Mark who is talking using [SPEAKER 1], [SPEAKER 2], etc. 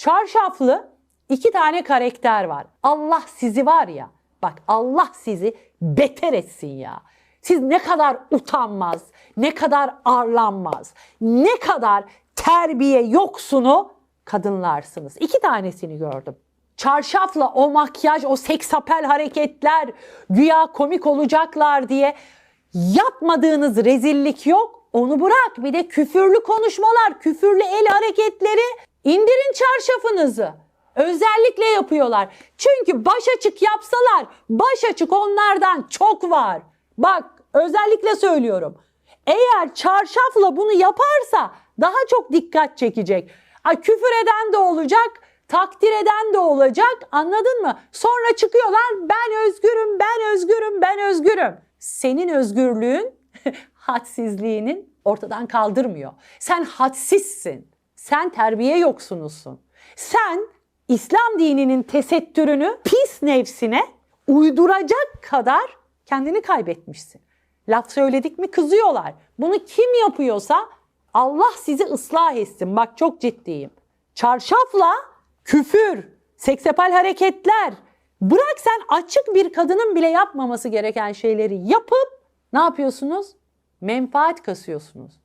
[SPEAKER 1] Çarşaflı iki tane karakter var. Allah sizi var ya, bak Allah sizi beter etsin ya. Siz ne kadar utanmaz, ne kadar arlanmaz, ne kadar terbiye yoksunu kadınlarsınız. İki tanesini gördüm. Çarşafla o makyaj, o seksapel hareketler, güya komik olacaklar diye yapmadığınız rezillik yok. Onu bırak. Bir de küfürlü konuşmalar, küfürlü el hareketleri. İndirin çarşafınızı. Özellikle yapıyorlar. Çünkü baş açık yapsalar, baş açık onlardan çok var. Bak özellikle söylüyorum. Eğer çarşafla bunu yaparsa daha çok dikkat çekecek. Ay, küfür eden de olacak, takdir eden de olacak. Anladın mı? Sonra çıkıyorlar ben özgürüm, ben özgürüm, ben özgürüm. Senin özgürlüğün hadsizliğinin ortadan kaldırmıyor. Sen hadsizsin. Sen terbiye yoksunusun. Sen İslam dininin tesettürünü pis nefsine uyduracak kadar kendini kaybetmişsin. Laf söyledik mi kızıyorlar. Bunu kim yapıyorsa Allah sizi ıslah etsin. Bak çok ciddiyim. Çarşafla küfür, seksapal hareketler. Bırak sen açık bir kadının bile yapmaması gereken şeyleri yapıp ne yapıyorsunuz? Menfaat kasıyorsunuz.